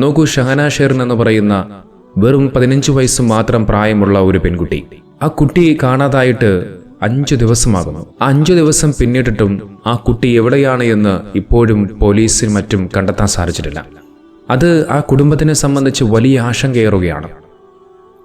നോക്കൂ ഷഹന ഷെറിൻ എന്ന് പറയുന്ന വെറും പതിനഞ്ച് വയസ്സ് മാത്രം പ്രായമുള്ള ഒരു പെൺകുട്ടി. ആ കുട്ടി കാണാതായിട്ട് അഞ്ചു ദിവസമാകുന്നു. അഞ്ചു ദിവസം പിന്നിട്ടിട്ടും ആ കുട്ടി എവിടെയാണ് എന്ന് ഇപ്പോഴും പോലീസിനും മറ്റും കണ്ടെത്താൻ സാധിച്ചിട്ടില്ല. അത് ആ കുടുംബത്തിനെ സംബന്ധിച്ച് വലിയ ആശങ്കയേറുകയാണ്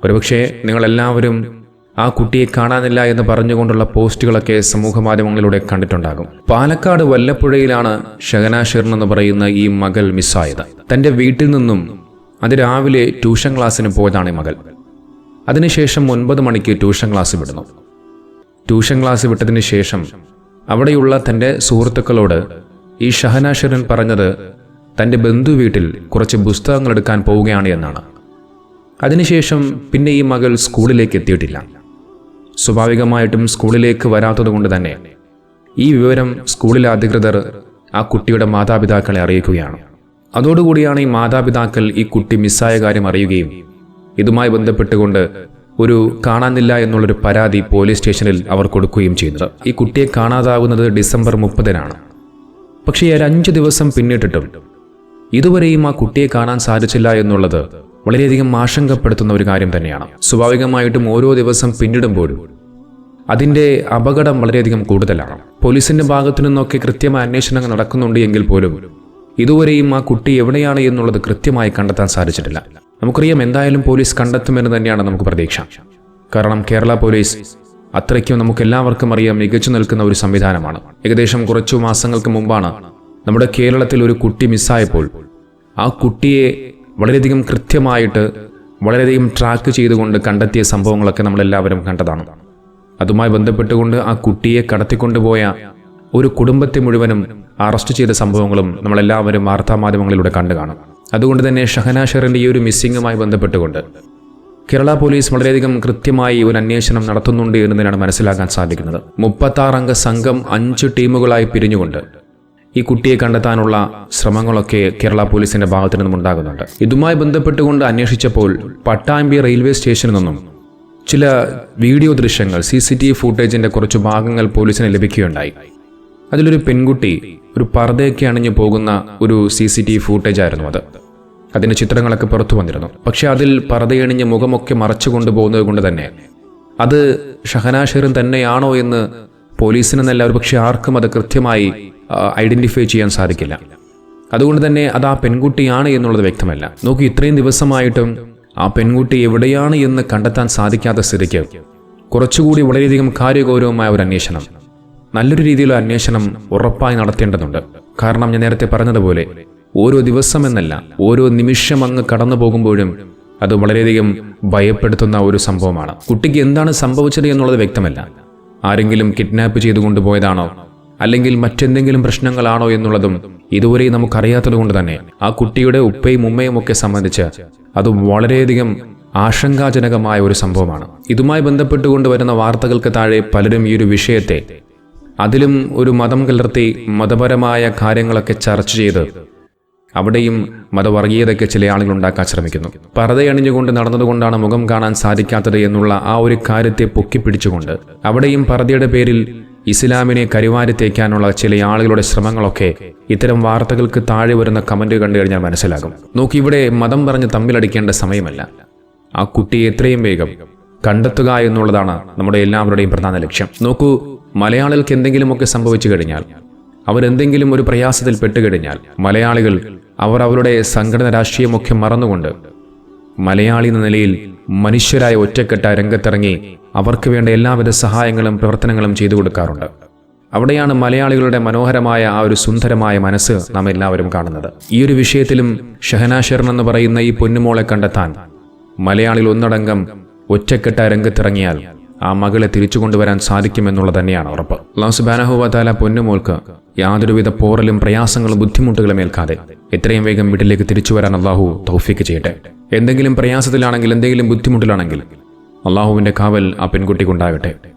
ഒരുപക്ഷെ നിങ്ങളെല്ലാവരും ആ കുട്ടിയെ കാണാനില്ല എന്ന് പറഞ്ഞുകൊണ്ടുള്ള പോസ്റ്റുകളൊക്കെ സമൂഹ മാധ്യമങ്ങളിലൂടെ കണ്ടിട്ടുണ്ടാകും. പാലക്കാട് വല്ലപ്പുഴയിലാണ് ഷഹന ഷെറിൻ എന്ന് പറയുന്ന ഈ മകൾ മിസ്സായത്. തന്റെ വീട്ടിൽ നിന്നും അത് രാവിലെ ട്യൂഷൻ ക്ലാസ്സിന് പോയതാണ് ഈ മകൾ. അതിനുശേഷം ഒൻപത് മണിക്ക് ട്യൂഷൻ ക്ലാസ് വിടുന്നു. ട്യൂഷൻ ക്ലാസ് വിട്ടതിന് ശേഷം അവിടെയുള്ള തന്റെ സുഹൃത്തുക്കളോട് ഈ ഷഹന ഷെറിൻ പറഞ്ഞത് തന്റെ ബന്ധു വീട്ടിൽ കുറച്ച് പുസ്തകങ്ങൾ എടുക്കാൻ പോവുകയാണ് എന്നാണ്. അതിനുശേഷം പിന്നെ ഈ മകൾ സ്കൂളിലേക്ക് എത്തിയിട്ടില്ല. സ്വാഭാവികമായിട്ടും സ്കൂളിലേക്ക് വരാത്തതുകൊണ്ട് തന്നെ. ഈ വിവരം സ്കൂളിലെ അധികൃതർ ആ കുട്ടിയുടെ മാതാപിതാക്കളെ അറിയിക്കുകയാണ്. അതോടുകൂടിയാണ് ഈ മാതാപിതാക്കൾ ഈ കുട്ടി മിസ്സായ കാര്യം അറിയുകയും ഇതുമായി ബന്ധപ്പെട്ടുകൊണ്ട് ഒരു കാണാനില്ല എന്നുള്ളൊരു പരാതി പോലീസ് സ്റ്റേഷനിൽ അവർ കൊടുക്കുകയും ചെയ്യുന്നത്. ഈ കുട്ടിയെ കാണാതാകുന്നത് ഡിസംബർ മുപ്പതിനാണ്. പക്ഷേ ഒരു അഞ്ച് ദിവസം പിന്നിട്ടിട്ടും ഇതുവരെയും ആ കുട്ടിയെ കാണാൻ സാധിച്ചില്ല എന്നുള്ളത് വളരെയധികം ആശങ്കപ്പെടുത്തുന്ന ഒരു കാര്യം തന്നെയാണ്. സ്വാഭാവികമായിട്ടും ഓരോ ദിവസം പിന്നിടുമ്പോഴും അതിന്റെ അപകടം വളരെയധികം കൂടുതലാണ്. പോലീസിന്റെ ഭാഗത്തു നിന്നൊക്കെ കൃത്യമായ അന്വേഷണങ്ങൾ നടക്കുന്നുണ്ട് എങ്കിൽ പോലും ഇതുവരെയും ആ കുട്ടി എവിടെയാണ് എന്നുള്ളത് കൃത്യമായി കണ്ടെത്താൻ സാധിച്ചിട്ടില്ല. നമുക്കറിയാം എന്തായാലും പോലീസ് കണ്ടെത്തുമെന്ന് തന്നെയാണ് നമുക്ക് പ്രതീക്ഷ. കാരണം കേരള പോലീസ് അത്രയ്ക്കും നമുക്ക് എല്ലാവർക്കും അറിയാം മികച്ചു നിൽക്കുന്ന ഒരു സംവിധാനമാണ്. ഏകദേശം കുറച്ചു മാസങ്ങൾക്ക് മുമ്പാണ് നമ്മുടെ കേരളത്തിൽ ഒരു കുട്ടി മിസ്സായപ്പോൾ ആ കുട്ടിയെ വളരെയധികം കൃത്യമായിട്ട് വളരെയധികം ട്രാക്ക് ചെയ്തുകൊണ്ട് കണ്ടെത്തിയ സംഭവങ്ങളൊക്കെ നമ്മളെല്ലാവരും കണ്ടതാണ്. അതുമായി ബന്ധപ്പെട്ടുകൊണ്ട് ആ കുട്ടിയെ കടത്തിക്കൊണ്ടുപോയ ഒരു കുടുംബത്തെ മുഴുവനും അറസ്റ്റ് ചെയ്ത സംഭവങ്ങളും നമ്മളെല്ലാവരും വാർത്താമാധ്യമങ്ങളിലൂടെ കണ്ടു കാണും അതുകൊണ്ട് തന്നെ ഷഹന ഷെറിന്റെ ഈ ഒരു മിസ്സിങ്ങുമായി ബന്ധപ്പെട്ടുകൊണ്ട് കേരള പോലീസ് വളരെയധികം കൃത്യമായി ഒരു അന്വേഷണം നടത്തുന്നുണ്ട് എന്ന് തന്നെയാണ് മനസ്സിലാക്കാൻ സാധിക്കുന്നത്. മുപ്പത്താറംഗ സംഘം അഞ്ച് ടീമുകളായി പിരിഞ്ഞുകൊണ്ട് ഈ കുട്ടിയെ കണ്ടെത്താനുള്ള ശ്രമങ്ങളൊക്കെ കേരള പോലീസിന്റെ ഭാഗത്തു നിന്നും ഉണ്ടാകുന്നുണ്ട്. ഇതുമായി ബന്ധപ്പെട്ടുകൊണ്ട് അന്വേഷിച്ചപ്പോൾ പട്ടാമ്പി റെയിൽവേ സ്റ്റേഷനിൽ നിന്നും ചില വീഡിയോ ദൃശ്യങ്ങൾ സി സി ടി വി ഫുട്ടേജിന്റെ കുറച്ച് ഭാഗങ്ങൾ പോലീസിന് ലഭിക്കുകയുണ്ടായി. അതിലൊരു പെൺകുട്ടി ഒരു പർദ്ദയൊക്കെ അണിഞ്ഞു പോകുന്ന ഒരു C C T V footage ആയിരുന്നു അത്. അതിന്റെ ചിത്രങ്ങളൊക്കെ പുറത്തു വന്നിരുന്നു. പക്ഷേ അതിൽ പർദ്ദയണിഞ്ഞ് മുഖമൊക്കെ മറച്ചു കൊണ്ടുപോകുന്നത് കൊണ്ട് തന്നെ അത് ഷഹന തന്നെയാണോ എന്ന് പോലീസിനെന്നല്ല ഒരു പക്ഷേ ആർക്കും അത് കൃത്യമായി ഐഡന്റിഫൈ ചെയ്യാൻ സാധിക്കില്ല. അതുകൊണ്ട് തന്നെ അത് ആ പെൺകുട്ടിയാണ് എന്നുള്ളത് വ്യക്തമല്ല. നോക്കൂ ഇത്രയും ദിവസമായിട്ടും ആ പെൺകുട്ടി എവിടെയാണ് എന്ന് കണ്ടെത്താൻ സാധിക്കാത്ത സ്ഥിതിക്ക് കുറച്ചുകൂടി വളരെയധികം കാര്യഗൗരവമായ ഒരു അന്വേഷണം നല്ലൊരു രീതിയിലുള്ള അന്വേഷണം ഉറപ്പായി നടത്തേണ്ടതുണ്ട്. കാരണം ഞാൻ നേരത്തെ പറഞ്ഞതുപോലെ ഓരോ ദിവസം എന്നല്ല ഓരോ നിമിഷം അങ്ങ് കടന്നു പോകുമ്പോഴും അത് വളരെയധികം ഭയപ്പെടുത്തുന്ന ഒരു സംഭവമാണ്. കുട്ടിക്ക് എന്താണ് സംഭവിച്ചത് എന്നുള്ളത് വ്യക്തമല്ല. ആരെങ്കിലും കിഡ്നാപ്പ് ചെയ്തു കൊണ്ടുപോയതാണോ അല്ലെങ്കിൽ മറ്റെന്തെങ്കിലും പ്രശ്നങ്ങളാണോ എന്നുള്ളതും ഇതുവരെ നമുക്കറിയാത്തത് കൊണ്ട് തന്നെ ആ കുട്ടിയുടെ ഉപ്പയും ഉമ്മയും ഒക്കെ സംബന്ധിച്ച് അത് വളരെയധികം ആശങ്കാജനകമായ ഒരു സംഭവമാണ്. ഇതുമായി ബന്ധപ്പെട്ടുകൊണ്ട് വരുന്ന വാർത്തകൾക്ക് താഴെ പലരും ഈ ഒരു വിഷയത്തെ അതിലും ഒരു മതം കലർത്തി മതപരമായ കാര്യങ്ങളൊക്കെ ചർച്ച ചെയ്ത് അവിടെയും മതവർഗീയതയ്ക്ക് ചില ആളുകൾ ഉണ്ടാക്കാൻ ശ്രമിക്കുന്നു. പറതയണിഞ്ഞുകൊണ്ട് നടന്നതുകൊണ്ടാണ് മുഖം കാണാൻ സാധിക്കാത്തത് എന്നുള്ള ആ ഒരു കാര്യത്തെ പൊക്കിപ്പിടിച്ചുകൊണ്ട് അവിടെയും പറതയുടെ പേരിൽ ഇസ്ലാമിനെ കരുവാരിത്തേക്കാനുള്ള ചില ആളുകളുടെ ശ്രമങ്ങളൊക്കെ ഇത്തരം വാർത്തകൾക്ക് താഴെ വരുന്ന കമന്റ് കണ്ടു കഴിഞ്ഞാൽ മനസ്സിലാകും. നോക്കി ഇവിടെ മതം പറഞ്ഞ് തമ്മിലടിക്കേണ്ട സമയമല്ല. ആ കുട്ടിയെ എത്രയും വേഗം കണ്ടെത്തുക എന്നുള്ളതാണ് നമ്മുടെ എല്ലാവരുടെയും പ്രധാന ലക്ഷ്യം. നോക്കൂ മലയാളികൾക്ക് എന്തെങ്കിലുമൊക്കെ സംഭവിച്ചു കഴിഞ്ഞാൽ അവരെന്തെങ്കിലും ഒരു പ്രയാസത്തിൽ പെട്ടുകഴിഞ്ഞാൽ മലയാളികൾ അവർ അവരുടെ സംഘടന രാഷ്ട്രീയമൊക്കെ മറന്നുകൊണ്ട് മലയാളി എന്ന നിലയിൽ മനുഷ്യരായ ഒറ്റക്കെട്ട രംഗത്തിറങ്ങി അവർക്ക് വേണ്ട എല്ലാവിധ സഹായങ്ങളും പ്രവർത്തനങ്ങളും ചെയ്തു കൊടുക്കാറുണ്ട്. അവിടെയാണ് മലയാളികളുടെ മനോഹരമായ ആ ഒരു സുന്ദരമായ മനസ്സ് നാം എല്ലാവരും കാണുന്നത്. ഈ ഒരു വിഷയത്തിലും ഷഹന എന്ന് പറയുന്ന ഈ പൊന്നുമോളെ കണ്ടെത്താൻ മലയാളികൾ ഒന്നടങ്കം ഒറ്റക്കെട്ട രംഗത്തിറങ്ങിയാൽ ആ മകളെ തിരിച്ചു കൊണ്ടുവരാൻ സാധിക്കുമെന്നുള്ളത് തന്നെയാണ് ഉറപ്പ്. ലാസ് സുബാനഹുവതാല പൊന്നുമോൾക്ക് യാതൊരുവിധ പോറലും പ്രയാസങ്ങളും ബുദ്ധിമുട്ടുകളും ഏൽക്കാതെ എത്രയും വേഗം വീട്ടിലേക്ക് തിരിച്ചു വരാൻ അള്ളാഹു തൗഫീക്ക് ചെയ്യട്ടെ. എന്തെങ്കിലും പ്രയാസത്തിലാണെങ്കിൽ എന്തെങ്കിലും ബുദ്ധിമുട്ടിലാണെങ്കിൽ അള്ളാഹുവിന്റെ കാവൽ ആ പെൺകുട്ടിക്കുണ്ടാകട്ടെ.